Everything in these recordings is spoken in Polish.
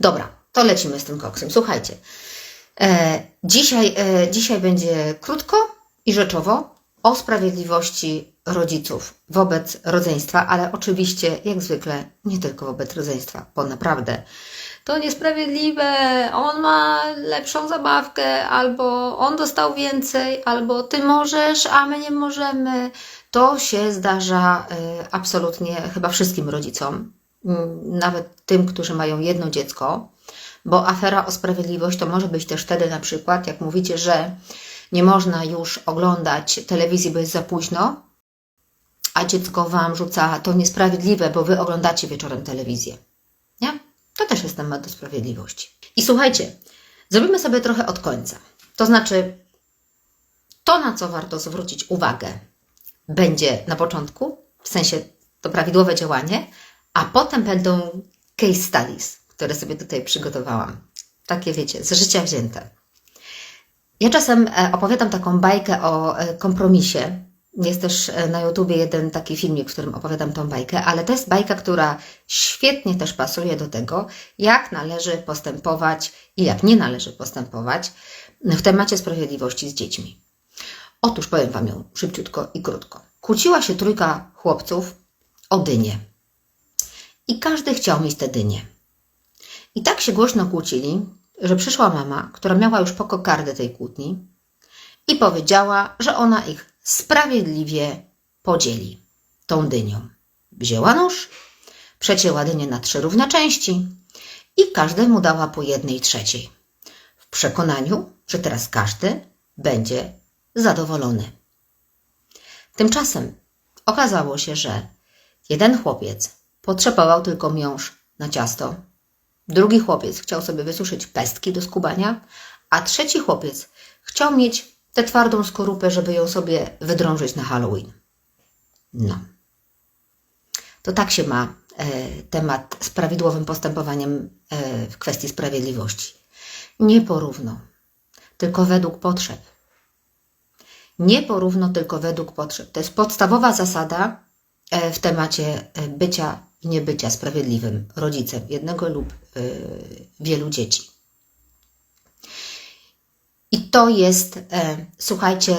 Dobra, to lecimy z tym koksem. Słuchajcie, e, dzisiaj, e, dzisiaj będzie krótko i rzeczowo o sprawiedliwości rodziców wobec rodzeństwa, ale oczywiście, jak zwykle, nie tylko wobec rodzeństwa, bo naprawdę to niesprawiedliwe, on ma lepszą zabawkę, albo on dostał więcej, albo ty możesz, a my nie możemy. To się zdarza e, absolutnie chyba wszystkim rodzicom, nawet tym, którzy mają jedno dziecko, bo afera o sprawiedliwość to może być też wtedy na przykład, jak mówicie, że nie można już oglądać telewizji, bo jest za późno, a dziecko wam rzuca to niesprawiedliwe, bo wy oglądacie wieczorem telewizję. Nie? To też jest temat do sprawiedliwości. I słuchajcie, zrobimy sobie trochę od końca. To znaczy, to na co warto zwrócić uwagę, będzie na początku, w sensie to prawidłowe działanie, a potem będą case studies, które sobie tutaj przygotowałam. Takie wiecie, z życia wzięte. Ja czasem e, opowiadam taką bajkę o e, kompromisie. Jest też e, na YouTubie jeden taki filmik, w którym opowiadam tą bajkę, ale to jest bajka, która świetnie też pasuje do tego, jak należy postępować i jak nie należy postępować w temacie sprawiedliwości z dziećmi. Otóż powiem Wam ją szybciutko i krótko. Kłóciła się trójka chłopców o dynię. I każdy chciał mieć tę dynię. I tak się głośno kłócili, że przyszła mama, która miała już po kokardę tej kłótni i powiedziała, że ona ich sprawiedliwie podzieli tą dynią. Wzięła nóż, przecięła dynię na trzy równe części i każdemu dała po jednej trzeciej. W przekonaniu, że teraz każdy będzie zadowolony. Tymczasem okazało się, że jeden chłopiec potrzebował tylko miąższ na ciasto, drugi chłopiec chciał sobie wysuszyć pestki do skubania, a trzeci chłopiec chciał mieć tę twardą skorupę, żeby ją sobie wydrążyć na Halloween. No. To tak się ma e, temat z prawidłowym postępowaniem e, w kwestii sprawiedliwości. Nie porówno, tylko według potrzeb. Nie porówno, tylko według potrzeb. To jest podstawowa zasada e, w temacie e, bycia i niebycia sprawiedliwym rodzicem jednego lub e, wielu dzieci. I to jest, e, słuchajcie,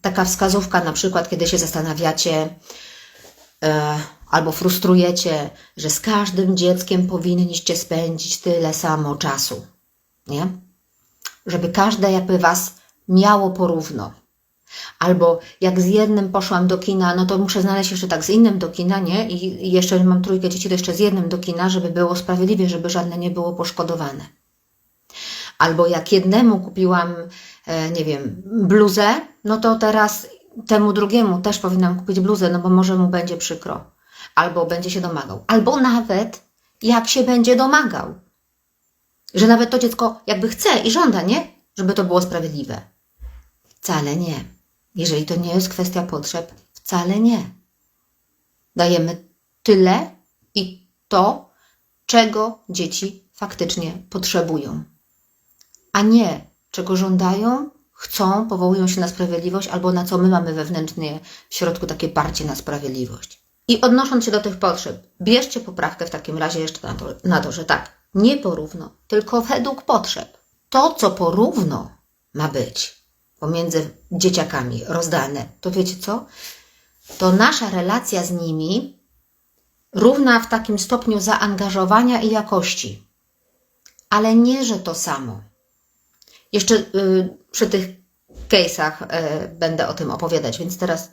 taka wskazówka, na przykład, kiedy się zastanawiacie e, albo frustrujecie, że z każdym dzieckiem powinniście spędzić tyle samo czasu, nie? Żeby każde jakby was miało porówno. Albo jak z jednym poszłam do kina, no to muszę znaleźć jeszcze tak z innym do kina, nie? I jeszcze mam trójkę dzieci, to jeszcze z jednym do kina, żeby było sprawiedliwie, żeby żadne nie było poszkodowane. Albo jak jednemu kupiłam, e, nie wiem, bluzę, no to teraz temu drugiemu też powinnam kupić bluzę, no bo może mu będzie przykro. Albo będzie się domagał. Albo nawet jak się będzie domagał. Że nawet to dziecko jakby chce i żąda, nie? Żeby to było sprawiedliwe. Wcale nie. Jeżeli to nie jest kwestia potrzeb, wcale nie. Dajemy tyle i to, czego dzieci faktycznie potrzebują, a nie czego żądają, chcą, powołują się na sprawiedliwość albo na co my mamy wewnętrznie w środku takie parcie na sprawiedliwość. I odnosząc się do tych potrzeb, bierzcie poprawkę w takim razie jeszcze na to, na to że tak, nie porówno, tylko według potrzeb. To, co porówno ma być pomiędzy dzieciakami rozdane, to wiecie co? To nasza relacja z nimi równa w takim stopniu zaangażowania i jakości. Ale nie, że to samo. Jeszcze y, przy tych case'ach y, będę o tym opowiadać, więc teraz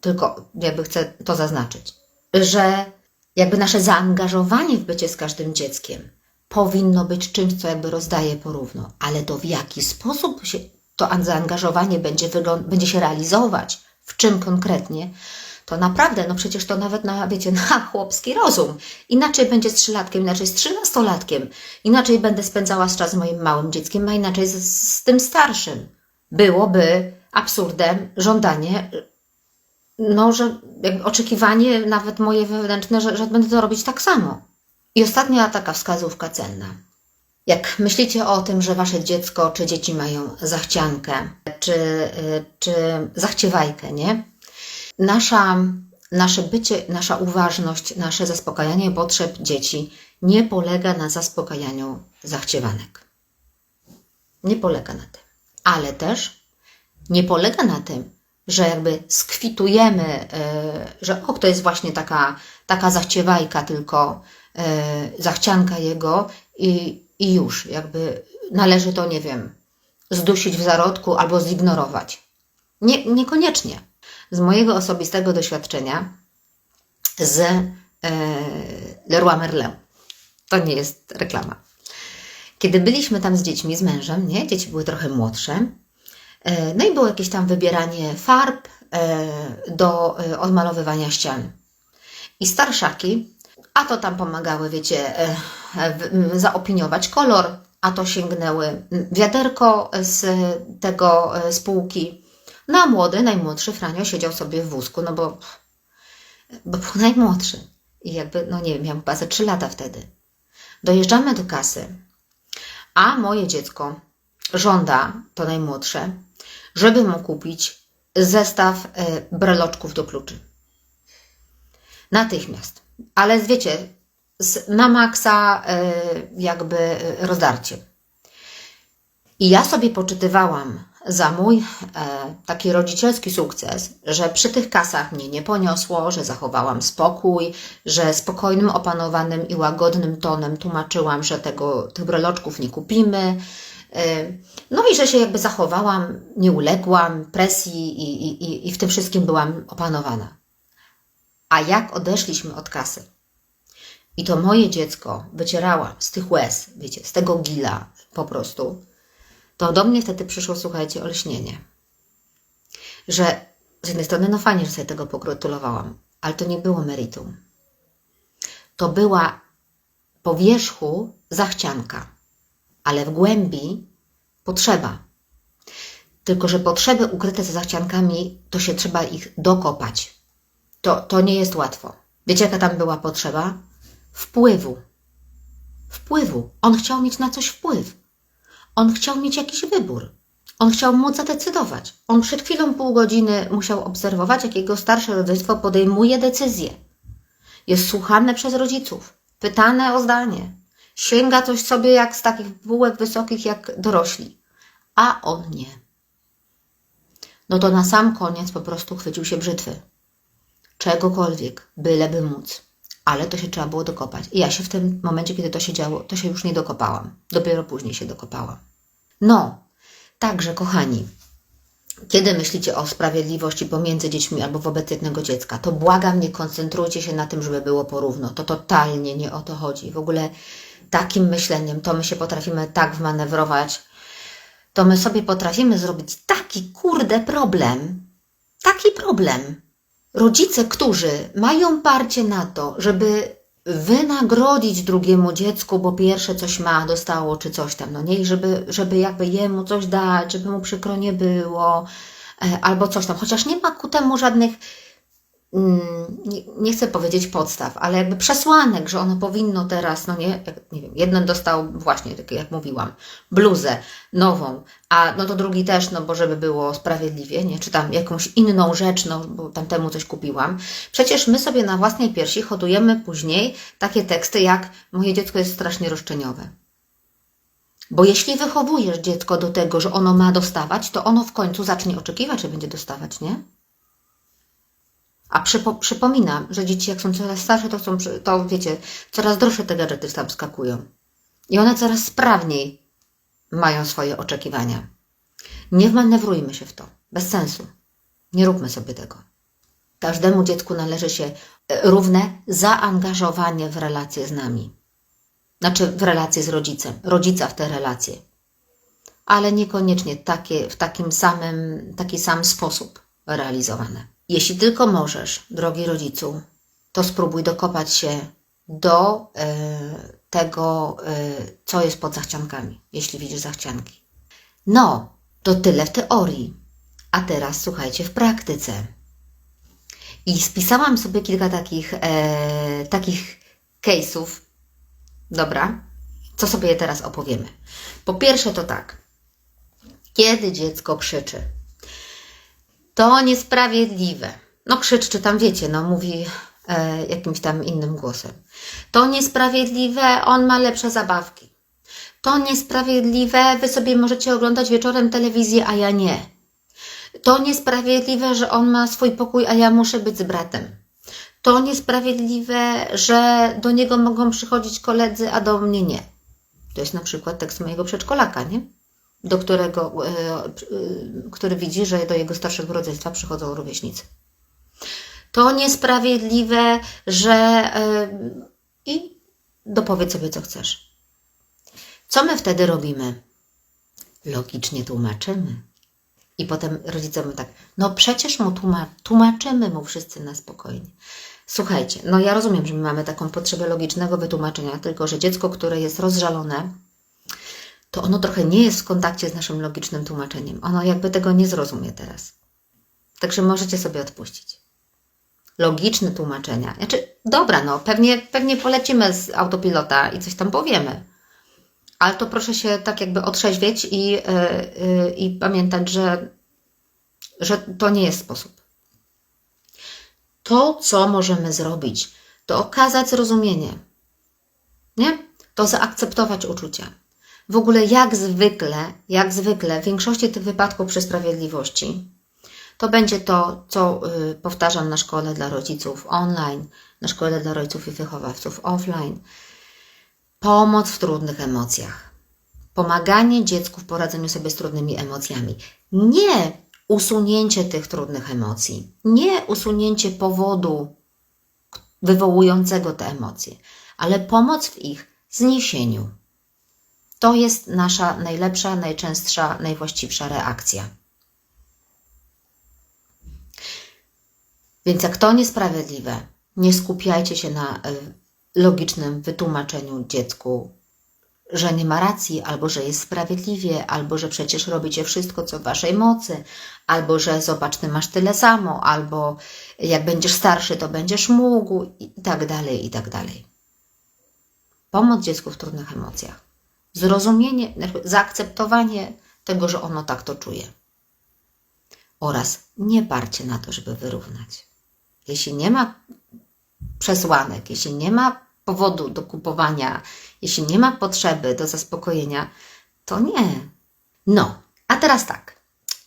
tylko jakby chcę to zaznaczyć, że jakby nasze zaangażowanie w bycie z każdym dzieckiem powinno być czymś, co jakby rozdaje porówno, ale to w jaki sposób się to zaangażowanie będzie, będzie się realizować, w czym konkretnie, to naprawdę, no przecież to nawet na, wiecie, na chłopski rozum. Inaczej będzie z trzylatkiem, inaczej z trzynastolatkiem, inaczej będę spędzała czas z moim małym dzieckiem, a inaczej z, z tym starszym. Byłoby absurdem żądanie, no, że oczekiwanie nawet moje wewnętrzne, że, że będę to robić tak samo. I ostatnia taka wskazówka cenna. Jak myślicie o tym, że wasze dziecko czy dzieci mają zachciankę, czy, czy zachciewajkę, nie? Nasza, nasze bycie, nasza uważność, nasze zaspokajanie potrzeb dzieci nie polega na zaspokajaniu zachciewanek. Nie polega na tym. Ale też nie polega na tym, że jakby skwitujemy, e, że o, to jest właśnie taka, taka zachciewajka, tylko e, zachcianka jego i, i już, jakby należy to, nie wiem, zdusić w zarodku albo zignorować. Nie, niekoniecznie. Z mojego osobistego doświadczenia z e, Leroy Merlin. To nie jest reklama. Kiedy byliśmy tam z dziećmi, z mężem, nie? Dzieci były trochę młodsze. E, no i było jakieś tam wybieranie farb e, do e, odmalowywania ścian. I starszaki, a to tam pomagały, wiecie, e, m, zaopiniować kolor, a to sięgnęły wiaderko z tego e, spółki. No a młody, najmłodszy Franio siedział sobie w wózku, no bo, bo był najmłodszy. I jakby, no nie wiem, miał chyba ze 3 lata wtedy. Dojeżdżamy do kasy, a moje dziecko żąda, to najmłodsze, żeby mu kupić zestaw e, breloczków do kluczy. Natychmiast. Ale wiecie, z, na maksa e, jakby e, rozdarcie. I ja sobie poczytywałam za mój e, taki rodzicielski sukces, że przy tych kasach mnie nie poniosło, że zachowałam spokój, że spokojnym, opanowanym i łagodnym tonem tłumaczyłam, że tego, tych breloczków nie kupimy. No i że się jakby zachowałam, nie uległam presji i, i, i w tym wszystkim byłam opanowana. A jak odeszliśmy od kasy i to moje dziecko wycierałam z tych łez, wiecie, z tego gila po prostu, to do mnie wtedy przyszło, słuchajcie, olśnienie. Że z jednej strony, no fajnie, że sobie tego pogratulowałam, ale to nie było meritum. To była po wierzchu zachcianka, ale w głębi potrzeba. Tylko, że potrzeby ukryte za zachciankami, to się trzeba ich dokopać. To, to nie jest łatwo. Wiecie, jaka tam była potrzeba? Wpływu. Wpływu. On chciał mieć na coś wpływ. On chciał mieć jakiś wybór. On chciał móc zadecydować. On przed chwilą pół godziny musiał obserwować, jak jego starsze rodzeństwo podejmuje decyzje. Jest słuchane przez rodziców, pytane o zdanie. Sięga coś sobie jak z takich bułek wysokich jak dorośli. A on nie. No to na sam koniec po prostu chwycił się brzytwy. Czegokolwiek, byleby móc. Ale to się trzeba było dokopać. I ja się w tym momencie, kiedy to się działo, to się już nie dokopałam. Dopiero później się dokopałam. No, także kochani, kiedy myślicie o sprawiedliwości pomiędzy dziećmi albo wobec jednego dziecka, to błagam, nie koncentrujcie się na tym, żeby było porówno. To totalnie nie o to chodzi. W ogóle takim myśleniem to my się potrafimy tak wmanewrować, to my sobie potrafimy zrobić taki kurde problem, taki problem. Rodzice, którzy mają parcie na to, żeby wynagrodzić drugiemu dziecku, bo pierwsze coś ma, dostało, czy coś tam, no nie, I żeby, żeby jakby jemu coś dać, żeby mu przykro nie było, e, albo coś tam, chociaż nie ma ku temu żadnych, nie, nie chcę powiedzieć podstaw, ale jakby przesłanek, że ono powinno teraz, no nie, nie wiem, jeden dostał właśnie, tak jak mówiłam, bluzę nową, a no to drugi też, no bo żeby było sprawiedliwie, nie, czy tam jakąś inną rzecz, no bo tamtemu coś kupiłam. Przecież my sobie na własnej piersi hodujemy później takie teksty jak moje dziecko jest strasznie roszczeniowe. Bo jeśli wychowujesz dziecko do tego, że ono ma dostawać, to ono w końcu zacznie oczekiwać, że będzie dostawać, nie? A przypo, przypominam, że dzieci jak są coraz starsze, to są, to wiecie, coraz droższe te gadżety tam skakują. I one coraz sprawniej mają swoje oczekiwania. Nie wmanewrujmy się w to. Bez sensu. Nie róbmy sobie tego. Każdemu dziecku należy się e, równe zaangażowanie w relacje z nami. Znaczy w relacje z rodzicem, rodzica w te relacje. Ale niekoniecznie takie, w takim samym, taki sam sposób realizowane. Jeśli tylko możesz, drogi rodzicu, to spróbuj dokopać się do e, tego, e, co jest pod zachciankami, jeśli widzisz zachcianki. No, to tyle w teorii. A teraz słuchajcie w praktyce. I spisałam sobie kilka takich, e, takich case'ów. Dobra, co sobie teraz opowiemy? Po pierwsze to tak. Kiedy dziecko krzyczy, to niesprawiedliwe. No krzycz, czy tam wiecie, no mówi e, jakimś tam innym głosem. To niesprawiedliwe, on ma lepsze zabawki. To niesprawiedliwe, wy sobie możecie oglądać wieczorem telewizję, a ja nie. To niesprawiedliwe, że on ma swój pokój, a ja muszę być z bratem. To niesprawiedliwe, że do niego mogą przychodzić koledzy, a do mnie nie. To jest na przykład tekst mojego przedszkolaka, nie? Do którego, e, e, który widzi, że do jego starszego rodzeństwa przychodzą rówieśnicy. To niesprawiedliwe, że e, i dopowiedz sobie, co chcesz. Co my wtedy robimy? Logicznie tłumaczymy. I potem rodzice mówią tak, no przecież mu tłuma- tłumaczymy mu wszyscy na spokojnie. Słuchajcie, no ja rozumiem, że my mamy taką potrzebę logicznego wytłumaczenia, tylko że dziecko, które jest rozżalone, to ono trochę nie jest w kontakcie z naszym logicznym tłumaczeniem. Ono jakby tego nie zrozumie teraz. Także możecie sobie odpuścić. Logiczne tłumaczenia. Znaczy, dobra, no pewnie, pewnie polecimy z autopilota i coś tam powiemy. Ale to proszę się tak jakby otrzeźwieć i, yy, yy, i pamiętać, że, że to nie jest sposób. To, co możemy zrobić, to okazać zrozumienie. Nie? To zaakceptować uczucia. W ogóle jak zwykle, jak zwykle w większości tych wypadków przy sprawiedliwości, to będzie to, co y, powtarzam na szkole dla rodziców online, na szkole dla rodziców i wychowawców offline. Pomoc w trudnych emocjach. Pomaganie dziecku w poradzeniu sobie z trudnymi emocjami. Nie usunięcie tych trudnych emocji, nie usunięcie powodu wywołującego te emocje, ale pomoc w ich zniesieniu. To jest nasza najlepsza, najczęstsza, najwłaściwsza reakcja. Więc jak to niesprawiedliwe, nie skupiajcie się na y, logicznym wytłumaczeniu dziecku, że nie ma racji, albo że jest sprawiedliwie, albo że przecież robicie wszystko, co w waszej mocy, albo że zobacz, ty masz tyle samo, albo jak będziesz starszy, to będziesz mógł, i tak dalej, i tak dalej. Pomoc dziecku w trudnych emocjach. Zrozumienie, zaakceptowanie tego, że ono tak to czuje. Oraz nie parcie na to, żeby wyrównać. Jeśli nie ma przesłanek, jeśli nie ma powodu do kupowania, jeśli nie ma potrzeby do zaspokojenia, to nie. No, a teraz tak.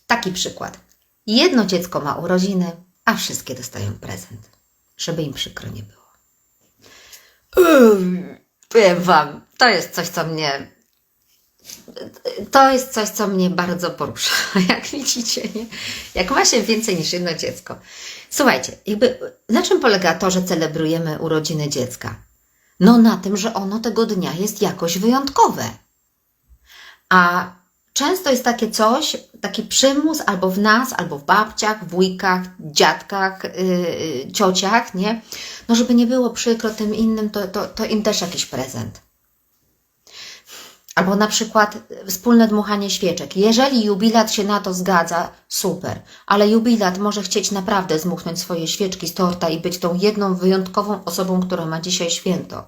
Taki przykład. Jedno dziecko ma urodziny, a wszystkie dostają prezent. Żeby im przykro nie było. Uff, powiem Wam, to jest coś, co mnie. To jest coś, co mnie bardzo porusza, jak widzicie, nie? Jak ma się więcej niż jedno dziecko. Słuchajcie, jakby na czym polega to, że celebrujemy urodziny dziecka? No na tym, że ono tego dnia jest jakoś wyjątkowe. A często jest takie coś, taki przymus albo w nas, albo w babciach, wujkach, dziadkach, yy, ciociach, nie? No żeby nie było przykro tym innym, to, to, to im też jakiś prezent. Albo na przykład wspólne dmuchanie świeczek. Jeżeli jubilat się na to zgadza, super, ale jubilat może chcieć naprawdę zmuchnąć swoje świeczki z torta i być tą jedną wyjątkową osobą, która ma dzisiaj święto.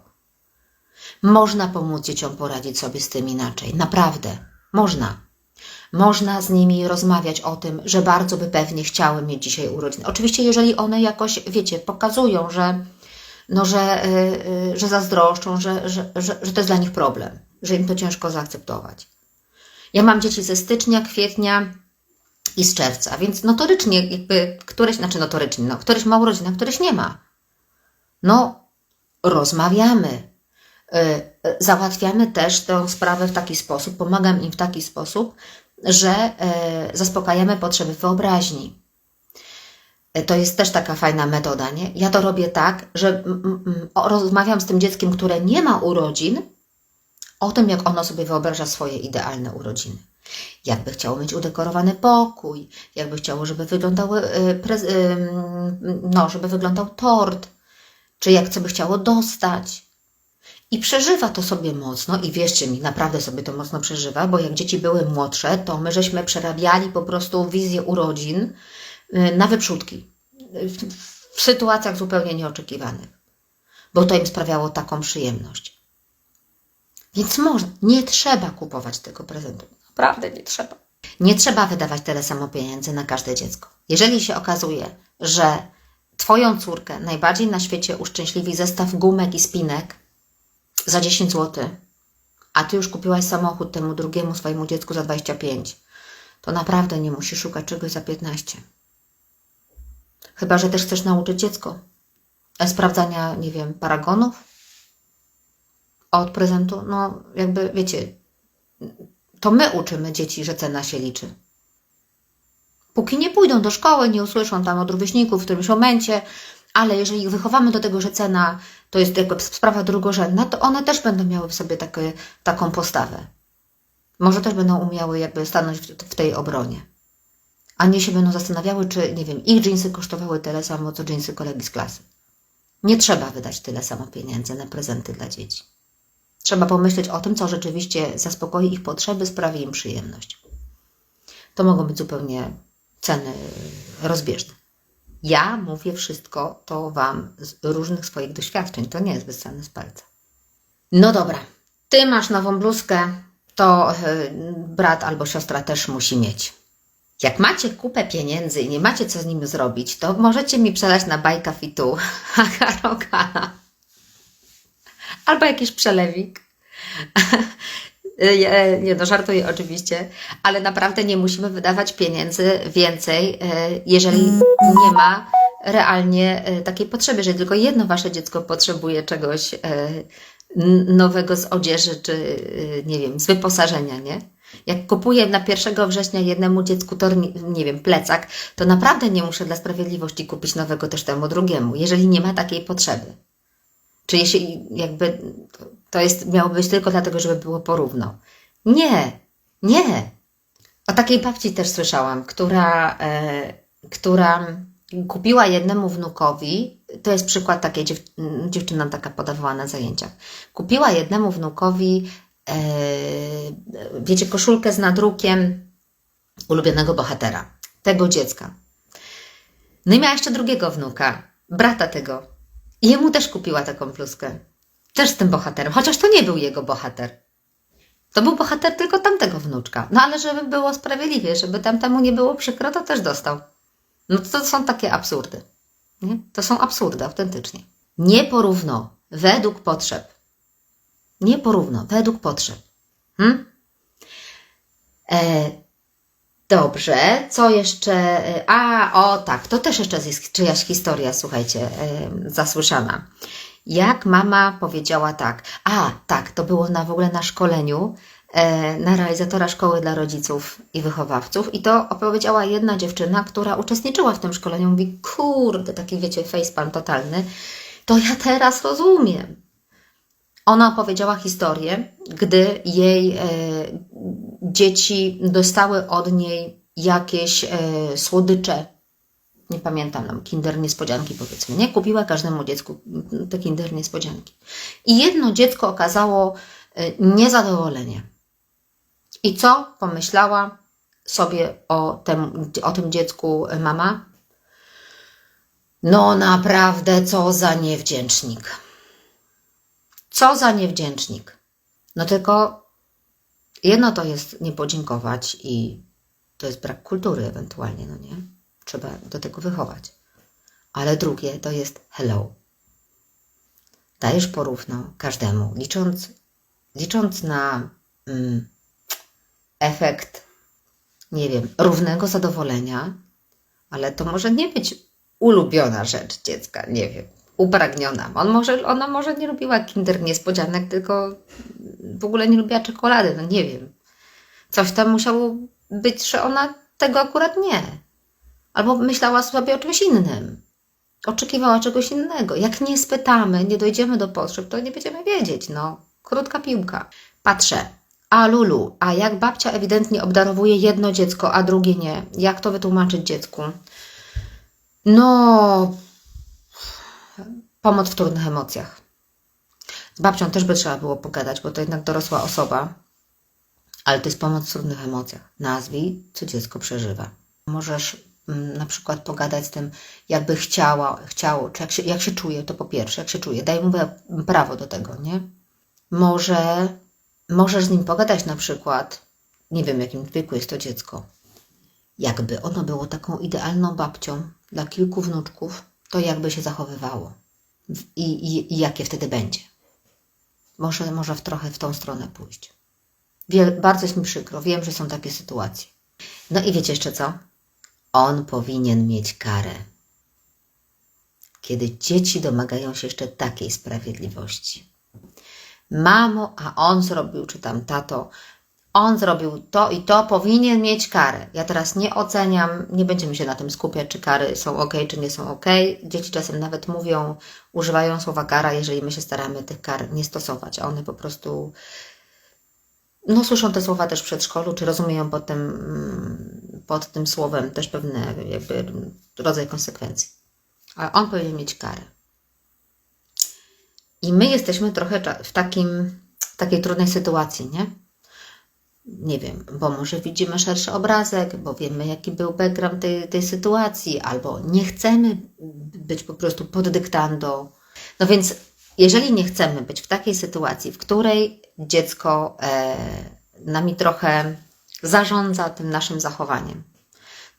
Można pomóc dzieciom poradzić sobie z tym inaczej. Naprawdę. Można. Można z nimi rozmawiać o tym, że bardzo by pewnie chciały mieć dzisiaj urodziny. Oczywiście, jeżeli one jakoś, wiecie, pokazują, że, no, że, yy, że zazdroszczą, że, że, że, że to jest dla nich problem że im to ciężko zaakceptować. Ja mam dzieci ze stycznia, kwietnia i z czerwca, więc notorycznie jakby któreś, znaczy notorycznie, no, któreś ma urodziny, a któreś nie ma. No, rozmawiamy. Yy, załatwiamy też tę sprawę w taki sposób, pomagam im w taki sposób, że yy, zaspokajamy potrzeby wyobraźni. To jest też taka fajna metoda, nie? Ja to robię tak, że rozmawiam z tym dzieckiem, które nie ma urodzin, o tym, jak ono sobie wyobraża swoje idealne urodziny. Jakby chciało mieć udekorowany pokój, jakby chciało, żeby wyglądały, no, żeby wyglądał tort, czy jak co by chciało dostać. I przeżywa to sobie mocno i wierzcie mi, naprawdę sobie to mocno przeżywa, bo jak dzieci były młodsze, to my żeśmy przerabiali po prostu wizję urodzin y, na wyprzódki. W sytuacjach zupełnie nieoczekiwanych. Bo to im sprawiało taką przyjemność. Więc można, nie trzeba kupować tego prezentu. Naprawdę nie trzeba. Nie trzeba wydawać tyle samo pieniędzy na każde dziecko. Jeżeli się okazuje, że Twoją córkę najbardziej na świecie uszczęśliwi zestaw gumek i spinek za 10 zł, a Ty już kupiłaś samochód temu drugiemu swojemu dziecku za 25, to naprawdę nie musisz szukać czegoś za 15. Chyba, że też chcesz nauczyć dziecko e, sprawdzania, nie wiem, paragonów od prezentu. No, jakby, wiecie, to my uczymy dzieci, że cena się liczy. Póki nie pójdą do szkoły, nie usłyszą tam od rówieśników w którymś momencie, ale jeżeli ich wychowamy do tego, że cena to jest jakby sprawa drugorzędna, to one też będą miały w sobie takie, taką postawę. Może też będą umiały jakby stanąć w, w tej obronie. A nie się będą zastanawiały, czy, nie wiem, ich dżinsy kosztowały tyle samo, co dżinsy kolegi z klasy. Nie trzeba wydać tyle samo pieniędzy na prezenty dla dzieci. Trzeba pomyśleć o tym, co rzeczywiście zaspokoi ich potrzeby, sprawi im przyjemność. To mogą być zupełnie ceny rozbieżne. Ja mówię wszystko to Wam z różnych swoich doświadczeń. To nie jest wyssane z palca. No dobra, Ty masz nową bluzkę, to yy, brat albo siostra też musi mieć. Jak macie kupę pieniędzy i nie macie co z nimi zrobić, to możecie mi przelać na bajka fitu Hakarogana. Albo jakiś przelewik. Nie, nie, no żartuję oczywiście, ale naprawdę nie musimy wydawać pieniędzy więcej, e, jeżeli nie ma realnie e, takiej potrzeby, jeżeli tylko jedno wasze dziecko potrzebuje czegoś e, nowego z odzieży, czy e, nie wiem, z wyposażenia, nie? Jak kupuję na 1 września jednemu dziecku tor, nie wiem, plecak, to naprawdę nie muszę dla sprawiedliwości kupić nowego też temu drugiemu, jeżeli nie ma takiej potrzeby. Czy jeśli jakby to jest, miało być tylko dlatego, żeby było porówno. Nie, nie. O takiej babci też słyszałam, która, e, która kupiła jednemu wnukowi, to jest przykład takiej dziew, dziewczyna taka podawała na zajęciach, kupiła jednemu wnukowi, e, wiecie, koszulkę z nadrukiem ulubionego bohatera, tego dziecka. No i miała jeszcze drugiego wnuka, brata tego. I jemu też kupiła taką bluzkę. Też z tym bohaterem, chociaż to nie był jego bohater. To był bohater tylko tamtego wnuczka. No ale żeby było sprawiedliwie, żeby tamtemu nie było przykro, to też dostał. No to są takie absurdy. Nie? To są absurdy, autentycznie. Nie porówno, według potrzeb. Nie porówno, według potrzeb. Hmm? E, dobrze, co jeszcze? A, o tak, to też jeszcze jest czyjaś historia, słuchajcie, zasłyszana. Jak mama powiedziała tak, a tak, to było na w ogóle na szkoleniu e, na realizatora szkoły dla rodziców i wychowawców i to opowiedziała jedna dziewczyna, która uczestniczyła w tym szkoleniu. Mówi, kurde, taki wiecie, facepalm totalny, to ja teraz rozumiem. Ona opowiedziała historię, gdy jej e, dzieci dostały od niej jakieś e, słodycze nie pamiętam, nam kinder niespodzianki powiedzmy, nie? Kupiła każdemu dziecku te kinder niespodzianki. I jedno dziecko okazało y, niezadowolenie. I co pomyślała sobie o tym, o tym dziecku mama? No naprawdę, co za niewdzięcznik. Co za niewdzięcznik. No tylko jedno to jest nie podziękować i to jest brak kultury ewentualnie, no nie? Trzeba do tego wychować. Ale drugie to jest hello. Dajesz porówno każdemu, licząc, licząc na mm, efekt, nie wiem, równego zadowolenia, ale to może nie być ulubiona rzecz dziecka, nie wiem, upragniona. On może, ona może nie lubiła kinder niespodzianek, tylko w ogóle nie lubiła czekolady, no nie wiem. Coś tam musiało być, że ona tego akurat nie. Albo myślała sobie o czymś innym. Oczekiwała czegoś innego. Jak nie spytamy, nie dojdziemy do potrzeb, to nie będziemy wiedzieć. No, krótka piłka. Patrzę. A Lulu, a jak babcia ewidentnie obdarowuje jedno dziecko, a drugie nie? Jak to wytłumaczyć dziecku? No, pomoc w trudnych emocjach. Z babcią też by trzeba było pogadać, bo to jednak dorosła osoba, ale to jest pomoc w trudnych emocjach. Nazwij, co dziecko przeżywa. Możesz mm, na przykład pogadać z tym, jakby chciała, chciało, czy jak się, jak się czuje, to po pierwsze, jak się czuje. Daj mu prawo do tego, nie? Może możesz z nim pogadać na przykład, nie wiem, jakim wieku jest to dziecko, jakby ono było taką idealną babcią dla kilku wnuczków, to jakby się zachowywało i, i, i jakie wtedy będzie. Może, może w trochę w tą stronę pójść. Bardzo jest mi przykro, wiem, że są takie sytuacje. No i wiecie jeszcze co? On powinien mieć karę. Kiedy dzieci domagają się jeszcze takiej sprawiedliwości. Mamo, a on zrobił, czy tam tato, on zrobił to i to, powinien mieć karę. Ja teraz nie oceniam, nie będziemy się na tym skupiać, czy kary są ok, czy nie są ok. Dzieci czasem nawet mówią, używają słowa kara, jeżeli my się staramy tych kar nie stosować, a one po prostu no, słyszą te słowa też w przedszkolu, czy rozumieją pod tym, mm, pod tym słowem też pewne jakby rodzaj konsekwencji. Ale on powinien mieć karę. I my jesteśmy trochę w takim, w takiej trudnej sytuacji, nie? Nie wiem, bo może widzimy szerszy obrazek, bo wiemy, jaki był background tej, tej sytuacji, albo nie chcemy być po prostu pod dyktando. No więc, jeżeli nie chcemy być w takiej sytuacji, w której dziecko e, nami trochę zarządza tym naszym zachowaniem,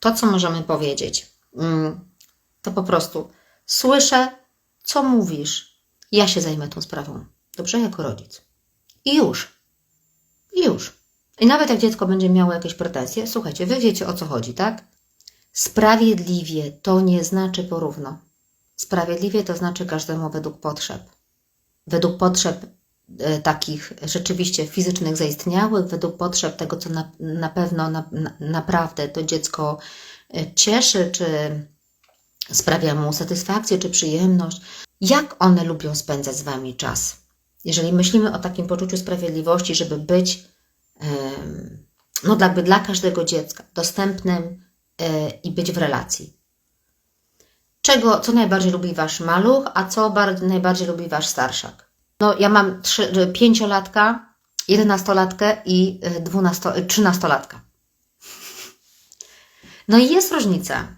to co możemy powiedzieć, mm, to po prostu słyszę, co mówisz, ja się zajmę tą sprawą. Dobrze, jako rodzic. I już. I już. I nawet jak dziecko będzie miało jakieś pretensje, słuchajcie, wy wiecie o co chodzi, tak? Sprawiedliwie to nie znaczy porówno. Sprawiedliwie to znaczy każdemu według potrzeb. Według potrzeb e, takich rzeczywiście fizycznych zaistniałych, według potrzeb tego, co na, na pewno na, na, naprawdę to dziecko e, cieszy, czy sprawia mu satysfakcję, czy przyjemność. Jak one lubią spędzać z Wami czas? Jeżeli myślimy o takim poczuciu sprawiedliwości, żeby być no jakby dla każdego dziecka dostępnym e, i być w relacji. Czego, co najbardziej lubi Wasz maluch, a co bar- najbardziej lubi Wasz starszak? No ja mam trzy, pięciolatka, jedenastolatkę i e, dwunasto, e, trzynastolatka. No i jest różnica.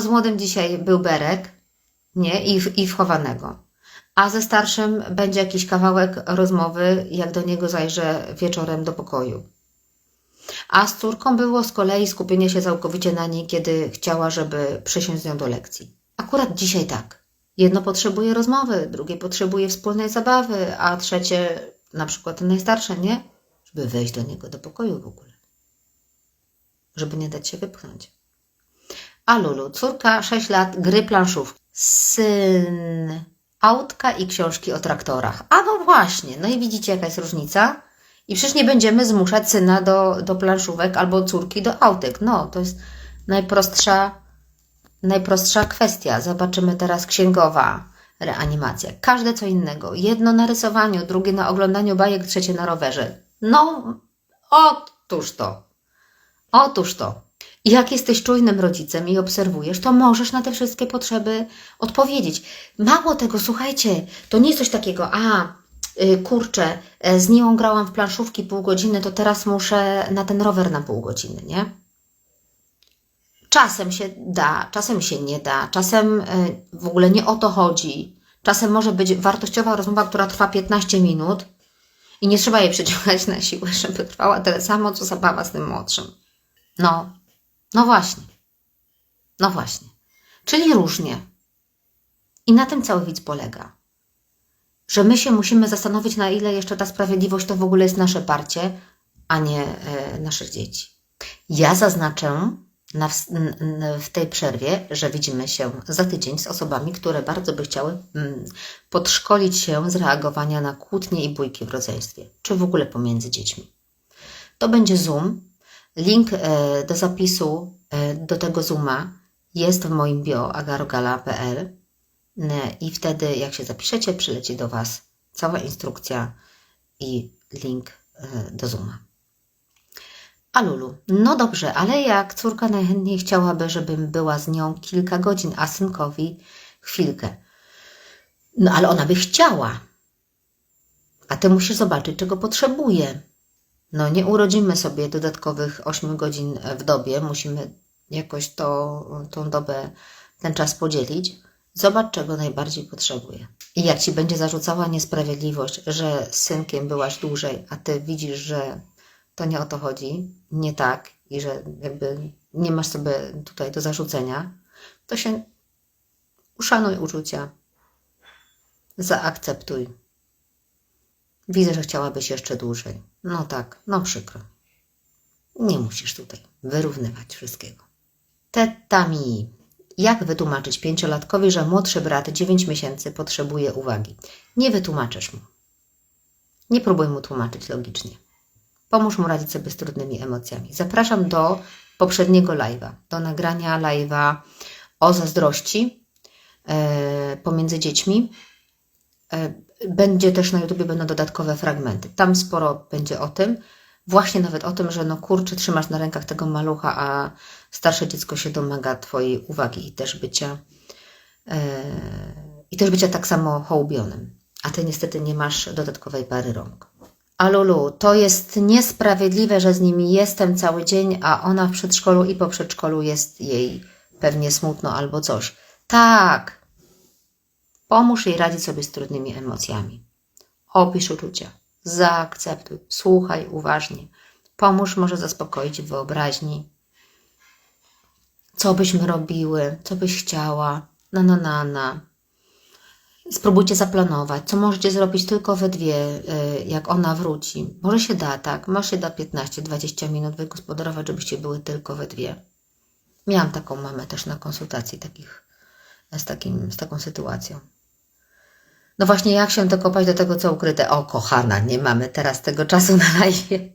Z młodym dzisiaj był berek, nie? I, i wchowanego. A ze starszym będzie jakiś kawałek rozmowy, jak do niego zajrzę wieczorem do pokoju. A z córką było z kolei skupienie się całkowicie na niej, kiedy chciała, żeby przysiąść z nią do lekcji. Akurat dzisiaj tak. Jedno potrzebuje rozmowy, drugie potrzebuje wspólnej zabawy, a trzecie, na przykład najstarsze, nie? Żeby wejść do niego do pokoju w ogóle. Żeby nie dać się wypchnąć. A Lulu, córka 6 lat, gry planszówki. Syn, autka i książki o traktorach. A no właśnie, no i widzicie jaka jest różnica? I przecież nie będziemy zmuszać syna do, do planszówek albo córki do autek. No, to jest najprostsza, najprostsza kwestia. Zobaczymy teraz księgowa reanimacja. Każde co innego. Jedno na rysowaniu, drugie na oglądaniu bajek, trzecie na rowerze. No, otóż to. Otóż to. I jak jesteś czujnym rodzicem i obserwujesz, to możesz na te wszystkie potrzeby odpowiedzieć. Mało tego, słuchajcie, to nie jest coś takiego, a y, kurczę, e, z nią grałam w planszówki pół godziny, to teraz muszę na ten rower na pół godziny, nie? Czasem się da, czasem się nie da, czasem y, w ogóle nie o to chodzi. Czasem może być wartościowa rozmowa, która trwa 15 minut i nie trzeba jej przeciągać na siłę, żeby trwała tyle samo, co zabawa z tym młodszym. No, no właśnie. No właśnie. Czyli różnie. I na tym cały widz polega. Że my się musimy zastanowić, na ile jeszcze ta sprawiedliwość to w ogóle jest nasze parcie, a nie e, naszych dzieci. Ja zaznaczę na, n- n- w tej przerwie, że widzimy się za tydzień z osobami, które bardzo by chciały mm, podszkolić się z reagowania na kłótnie i bójki w rodzeństwie, czy w ogóle pomiędzy dziećmi. To będzie Zoom. Link e, do zapisu e, do tego Zooma jest w moim bio agarogala.pl Ne, i wtedy jak się zapiszecie, przyleci do Was cała instrukcja i link e, do Zooma. A Lulu, no dobrze, ale jak córka najchętniej chciałaby, żebym była z nią kilka godzin, a synkowi chwilkę. No ale ona by chciała. A ty musisz zobaczyć, czego potrzebuje. No nie urodzimy sobie dodatkowych 8 godzin w dobie, musimy jakoś to, tą dobę, ten czas podzielić. Zobacz, czego najbardziej potrzebuje. I jak ci będzie zarzucała niesprawiedliwość, że z synkiem byłaś dłużej, a ty widzisz, że to nie o to chodzi, nie tak i że jakby nie masz sobie tutaj do zarzucenia, to się Uszanuj uczucia. Zaakceptuj. Widzę, że chciałabyś jeszcze dłużej. No tak, no przykro. Nie musisz tutaj wyrównywać wszystkiego. Tetami. Jak wytłumaczyć pięciolatkowi, że młodszy brat 9 miesięcy potrzebuje uwagi? Nie wytłumaczysz mu. Nie próbuj mu tłumaczyć logicznie. Pomóż mu radzić sobie z trudnymi emocjami. Zapraszam do poprzedniego live'a, do nagrania live'a o zazdrości e, pomiędzy dziećmi. E, będzie też na YouTubie będą dodatkowe fragmenty. Tam sporo będzie o tym. Właśnie nawet o tym, że no kurczę, trzymasz na rękach tego malucha, a starsze dziecko się domaga Twojej uwagi i też bycia e, i też bycia tak samo hołbionym. A Ty niestety nie masz dodatkowej pary rąk. A Lulu, to jest niesprawiedliwe, że z nimi jestem cały dzień, a ona w przedszkolu i po przedszkolu jest jej pewnie smutno albo coś. Tak. Pomóż jej radzić sobie z trudnymi emocjami. Opisz uczucia. Zaakceptuj. Słuchaj uważnie. Pomóż może zaspokoić wyobraźni. Co byśmy robiły? Co byś chciała? Na, na, na, na. Spróbujcie zaplanować, co możecie zrobić tylko we dwie, y, jak ona wróci. Może się da, tak? Może się da 15-20 minut wygospodarować, żebyście były tylko we dwie. Miałam taką mamę też na konsultacji takich, z, takim, z taką sytuacją. No właśnie, jak się dokopać do tego, co ukryte? O, kochana, nie mamy teraz tego czasu na live.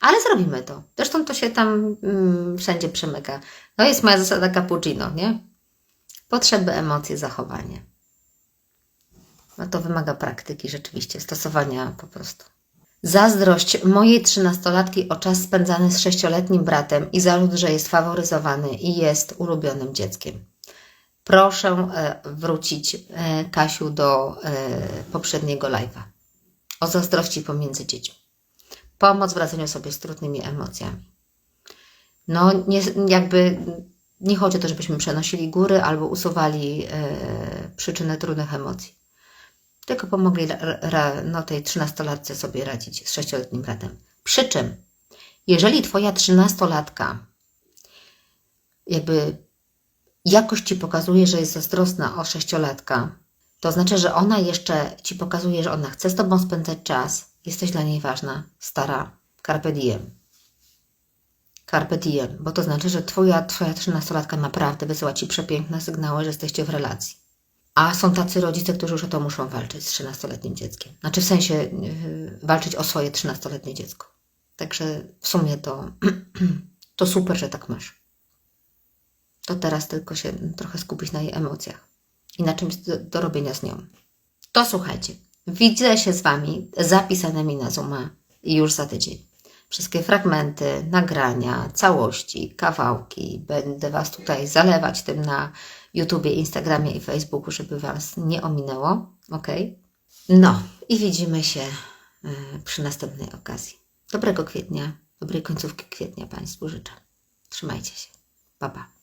Ale zrobimy to. Zresztą to się tam mm, wszędzie przemyka. No jest moja zasada cappuccino, nie? Potrzeby, emocje, zachowanie. No to wymaga praktyki rzeczywiście, stosowania po prostu. Zazdrość mojej trzynastolatki o czas spędzany z sześcioletnim bratem i zarzut, że jest faworyzowany i jest ulubionym dzieckiem. Proszę e, wrócić, e, Kasiu, do e, poprzedniego live'a o zazdrości pomiędzy dziećmi. Pomoc w radzeniu sobie z trudnymi emocjami. No, nie, jakby nie chodzi o to, żebyśmy przenosili góry albo usuwali przyczyny trudnych emocji tylko pomogli no, tej trzynastolatce sobie radzić z sześcioletnim bratem. Przy czym, jeżeli Twoja trzynastolatka jakby jakoś Ci pokazuje, że jest zazdrosna o sześciolatka, to znaczy, że ona jeszcze Ci pokazuje, że ona chce z Tobą spędzać czas, jesteś dla niej ważna, stara, carpe diem. Carpe diem, bo to znaczy, że Twoja, twoja trzynastolatka naprawdę wysyła Ci przepiękne sygnały, że jesteście w relacji. A są tacy rodzice, którzy już o to muszą walczyć z 13-letnim dzieckiem. Znaczy w sensie yy, walczyć o swoje 13-letnie dziecko. Także w sumie to, to super, że tak masz. To teraz tylko się trochę skupić na jej emocjach i na czymś do, do robienia z nią. To słuchajcie, widzę się z Wami zapisanymi na Zooma już za tydzień. Wszystkie fragmenty, nagrania, całości, kawałki. Będę Was tutaj zalewać tym na YouTubie, Instagramie i Facebooku, żeby Was nie ominęło. Ok? No i widzimy się y, przy następnej okazji. Dobrego kwietnia, dobrej końcówki kwietnia Państwu życzę. Trzymajcie się. Pa, pa.